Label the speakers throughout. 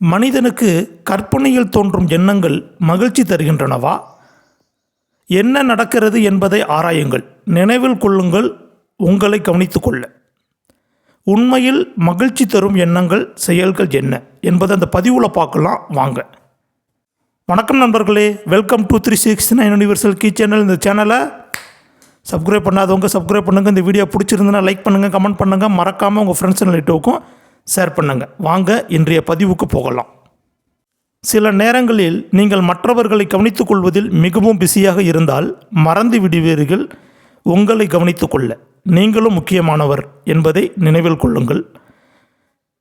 Speaker 1: மனிதனுக்கு கற்பனையில் தோன்றும் எண்ணங்கள் மகிழ்ச்சி தருகின்றனவா? என்ன நடக்கிறது என்பதை ஆராயுங்கள். நினைவில் கொள்ளுங்கள் உங்களை கவனித்துக்கொள்ள உண்மையில் மகிழ்ச்சி தரும் எண்ணங்கள் செயல்கள் என்ன என்பதை அந்த பதிவில் பார்க்கலாம் வாங்க. வணக்கம் நண்பர்களே welcome to three six nine universal key channel இந்த சேனலை சப்ஸ்கிரைப் பண்ணாதவங்க சப்ஸ்கிரைப் பண்ணுங்கள் இந்த வீடியோ பிடிச்சிருந்தனா லைக் பண்ணுங்கள் கமெண்ட் பண்ணுங்கள் மறக்காமல் உங்கள் ஃப்ரெண்ட்ஸ் அண்ட் ரிலேட்டிவ்க்கும் ஷேர் பண்ணுங்கள் வாங்க இன்றைய பதிவுக்கு போகலாம். சில நேரங்களில் நீங்கள் மற்றவர்களை கவனித்துக் கொள்வதில் மிகவும் பிஸியாக இருந்தால் மறந்து விடுவீர்கள். உங்களை கவனித்துக் கொள்ள. நீங்களும் முக்கியமானவர் என்பதை நினைவில் கொள்ளுங்கள்.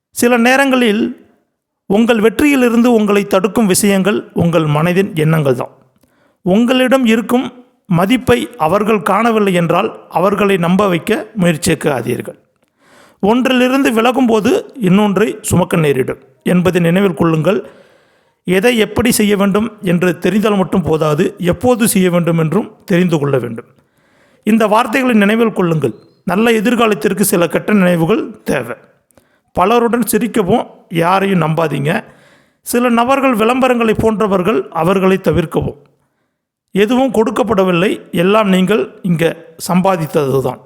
Speaker 1: சில நேரங்களில் உங்கள் வெற்றியிலிருந்து உங்களை தடுக்கும் விஷயங்கள் உங்கள் மனதின் எண்ணங்கள் தான். உங்களிடம் இருக்கும் மதிப்பை அவர்கள் காணவில்லை என்றால் அவர்களை நம்ப வைக்க முயற்சிக்காதீர்கள். ஒன்றிலிருந்து விலகும்போது இன்னொன்றை சுமக்க நேரிடும் என்பதை நினைவில் கொள்ளுங்கள். எதை எப்படி செய்ய வேண்டும் என்று தெரிந்தால் மட்டும் போதாது எப்போது செய்ய வேண்டும் என்றும் தெரிந்து கொள்ள வேண்டும். இந்த வார்த்தைகளை நினைவில் கொள்ளுங்கள். நல்ல எதிர்காலத்திற்கு சில கெட்ட நினைவுகள் தேவை. பலருடன் சிரிக்கவும் யாரையும் நம்பாதீங்க. சில நபர்கள் விளம்பரங்களை போன்றவர்கள் அவர்களை தவிர்க்கவும். எதுவும் கொடுக்கப்படவில்லை. எல்லாம் நீங்கள் இங்கே சம்பாதித்தது தான்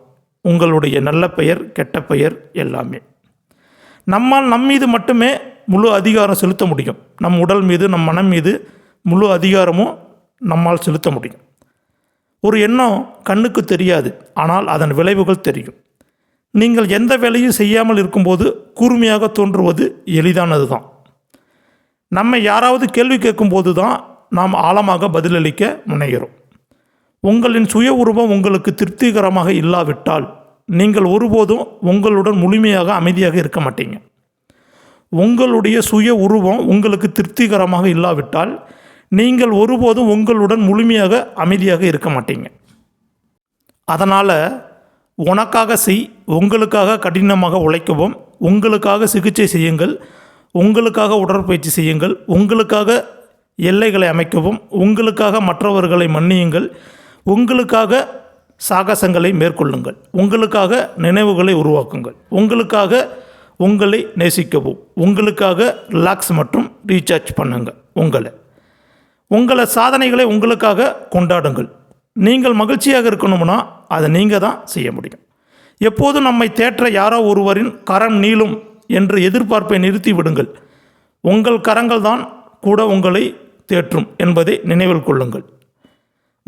Speaker 1: உங்களுடைய நல்ல பெயர் கெட்ட பெயர் எல்லாமே. நம்மால் நம் மீது மட்டுமே முழு அதிகாரம் செலுத்த முடியும். நம் உடல் மீது நம் மனம் மீது முழு அதிகாரமும் நம்மால் செலுத்த முடியும். ஒரு எண்ணம் கண்ணுக்கு தெரியாது ஆனால் அதன் விளைவுகள் தெரியும். நீங்கள் எந்த வேலையும் செய்யாமல் இருக்கும்போது கூர்மையாக தோன்றுவது எளிதானது தான் நம்மை யாராவது கேள்வி கேட்கும்போது தான் நாம் ஆழமாக பதிலளிக்க முனைகிறோம். உங்களின் சுய உருவம் உங்களுக்கு திருப்திகரமாக இல்லாவிட்டால் நீங்கள் ஒருபோதும் உங்களுடன் முழுமையாக அமைதியாக இருக்க மாட்டீங்க. உங்களுடைய சுய உருவம் உங்களுக்கு திருப்திகரமாக இல்லாவிட்டால் நீங்கள் ஒருபோதும் உங்களுடன் முழுமையாக அமைதியாக இருக்க மாட்டீங்க. அதனால் உனக்காக செய் உங்களுக்காக கடினமாக உழைக்கவும் உங்களுக்காக சிகிச்சை செய்யுங்கள் உங்களுக்காக உடற்பயிற்சி செய்யுங்கள் உங்களுக்காக எல்லைகளை அமைக்கவும் உங்களுக்காக மற்றவர்களை மன்னியுங்கள் உங்களுக்காக சாகசங்களை மேற்கொள்ளுங்கள். உங்களுக்காக நினைவுகளை உருவாக்குங்கள். உங்களுக்காக உங்களை நேசிக்கவும். உங்களுக்காக ரிலாக்ஸ் மற்றும் ரீசார்ஜ் பண்ணுங்கள் உங்களை. உங்களை சாதனைகளை உங்களுக்காக கொண்டாடுங்கள். நீங்கள் மகிழ்ச்சியாக இருக்கணும்னா அதை நீங்கள் தான் செய்ய முடியும். எப்போதும் நம்மை தேற்ற யாரோ ஒருவரின் கரம் நீளும் என்று எதிர்பார்ப்பை நிறுத்தி விடுங்கள். உங்கள் கரங்கள் தான் கூட உங்களை தேற்றும் என்பதை நினைவில் கொள்ளுங்கள்.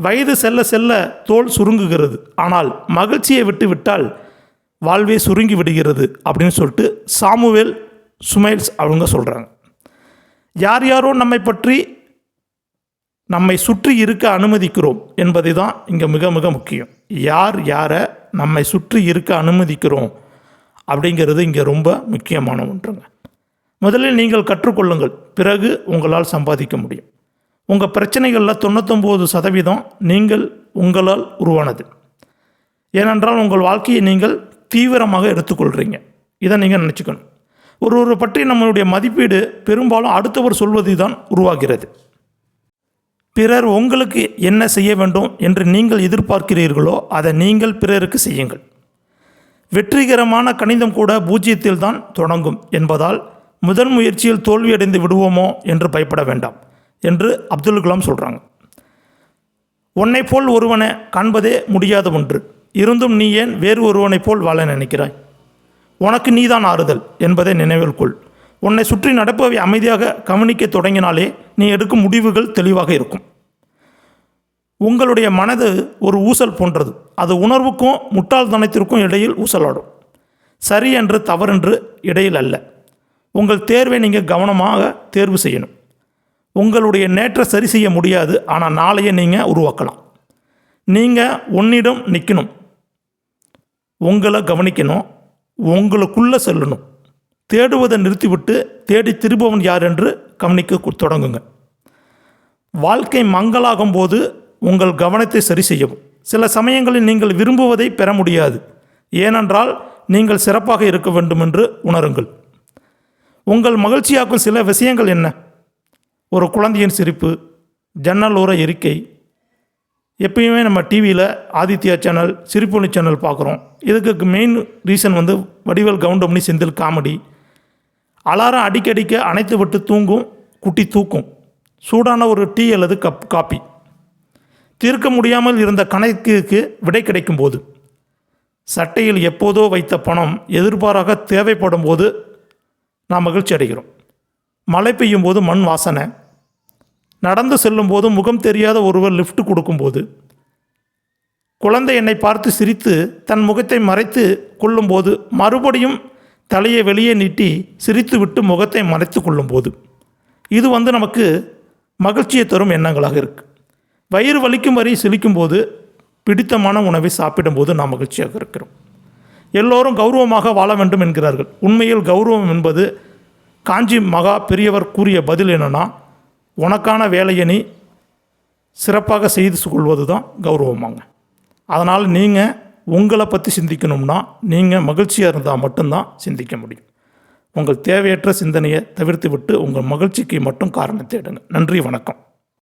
Speaker 1: வயது செல்ல செல்ல தோல் சுருங்குகிறது. ஆனால் மகிழ்ச்சியை விட்டு விட்டால் வாழ்வே சுருங்கி விடுகிறது அப்படின்னு சொல்லிட்டு சாமுவேல் சுமைல்ஸ் அவங்க சொல்கிறாங்க யார் யாரோ நம்மை பற்றி நம்மை சுற்றி இருக்க அனுமதிக்கிறோம் என்பதை தான் இங்கே மிக மிக முக்கியம். யார் யாரை நம்மை சுற்றி இருக்க அனுமதிக்கிறோம் அப்படிங்கிறது இங்கே ரொம்ப முக்கியமான ஒன்றுங்க. முதலில் நீங்கள் கற்றுக்கொள்ளுங்கள். பிறகு உங்களால் சம்பாதிக்க முடியும். உங்கள் பிரச்சனைகளில் தொண்ணூத்தொம்பது சதவீதம் நீங்கள் உங்களால் உருவானது. ஏனென்றால் உங்கள் வாழ்க்கையை நீங்கள் தீவிரமாக எடுத்துக்கொள்கிறீங்க இதை நீங்கள் நினச்சிக்கணும். ஒருவரை பற்றி நம்மளுடைய மதிப்பீடு பெரும்பாலும் அடுத்தவர் சொல்வது தான் உருவாகிறது. பிறர் உங்களுக்கு என்ன செய்ய வேண்டும் என்று நீங்கள் எதிர்பார்க்கிறீர்களோ அதை நீங்கள் பிறருக்கு செய்யுங்கள். வெற்றிகரமான கணிதம் கூட பூஜ்ஜியத்தில் தான் தொடங்கும் என்பதால் முதல் முயற்சியில் தோல்வியடைந்து விடுவோமோ என்று பயப்பட வேண்டாம். என்று அப்துல் கலாம் சொல்கிறாங்க உன்னை போல் ஒருவனை காண்பதே முடியாத ஒன்று. இருந்தும் நீ ஏன் வேறு ஒருவனைப் போல் வாழ நினைக்கிறாய்? உனக்கு நீதான் ஆறுதல் என்பதை நினைவில் கொள். உன்னை சுற்றி நடப்பவை அமைதியாக கவனிக்க தொடங்கினாலே நீ எடுக்கும் முடிவுகள் தெளிவாக இருக்கும். உங்களுடைய மனது ஒரு ஊசல் போன்றது. அது உணர்வுக்கும் முட்டாள்தனத்திற்கும் இடையில் ஊசலாடும். சரி என்று தவறென்று இடையில் அல்ல. உங்கள் தேர்வை நீங்கள் கவனமாக தேர்வு செய்யணும். உங்களுடைய நேற்றை சரி செய்ய முடியாது ஆனால் நாளைய நீங்கள் உருவாக்கலாம். நீங்கள் உன்னிடம் நிற்கணும் உங்களை கவனிக்கணும். உங்களுக்குள்ளே செல்லணும். தேடுவதை நிறுத்திவிட்டு தேடி திரும்பவன் யார் என்று கவனிக்க தொடங்குங்க. வாழ்க்கை மங்களாகும் போது உங்கள் கவனத்தை சரி செய்யவும். சில சமயங்களில் நீங்கள் விரும்புவதை பெற முடியாது. ஏனென்றால் நீங்கள் சிறப்பாக இருக்க வேண்டும் என்று உணருங்கள். உங்கள் மகிழ்ச்சியாக்கும் சில விஷயங்கள் என்ன? ஒரு குழந்தையின் சிரிப்பு ஜன்னல் ஓர இருக்கை எப்பயுமே நம்ம டிவியில் ஆதித்யா சேனல் சிரிப்பொலி சேனல் பார்க்குறோம். இதுக்கு மெயின் ரீசன் வந்து வடிவேல் கவுண்டமணி செந்தில் காமெடி. அலாரம் அடிக்கடிக்க அணைத்து விட்டு தூங்கும் குட்டி தூக்கும். சூடான ஒரு டீ அல்லது கப் காப்பி தீர்க்க முடியாமல் இருந்த கணக்கிற்கு விடை கிடைக்கும் போது சட்டையில் எப்போதோ வைத்த பணம் எதிர்பாராக தேவைப்படும் போது நாம் மகிழ்ச்சி அடைகிறோம். மழை பெய்யும் போது மண் வாசனை. நடந்து செல்லும்போது முகம் தெரியாத ஒருவர் லிஃப்ட் கொடுக்கும்போது குழந்தை என்னை பார்த்து சிரித்து தன் முகத்தை மறைத்து கொள்ளும்போது மறுபடியும் தலையை வெளியே நீட்டி சிரித்துவிட்டு முகத்தை மறைத்து கொள்ளும்போது இது வந்து நமக்கு மகிழ்ச்சியை தரும் எண்ணங்களாக இருக்குது வயிறு வலிக்கும் வரை சிலிக்கும்போது பிடித்தமான உணவை சாப்பிடும்போது நாம் மகிழ்ச்சியாக இருக்கிறோம். எல்லோரும் கௌரவமாக வாழ வேண்டும் என்கிறார்கள். உண்மையில் கௌரவம் என்பது காஞ்சி மகா பெரியவர் கூறிய பதில் என்னென்னா உனக்கான வேலையை நீ சிறப்பாக செய்து கொள்வது தான் கௌரவமாங்க. அதனால் நீங்கள் உங்களை பற்றி சிந்திக்கணும்னா நீங்கள் மகிழ்ச்சியாக இருந்தால் மட்டும்தான் சிந்திக்க முடியும். உங்கள் தேவையற்ற சிந்தனையை தவிர்த்து விட்டு உங்கள் மகிழ்ச்சிக்கு மட்டும் காரணம் தேடுங்க. நன்றி வணக்கம்.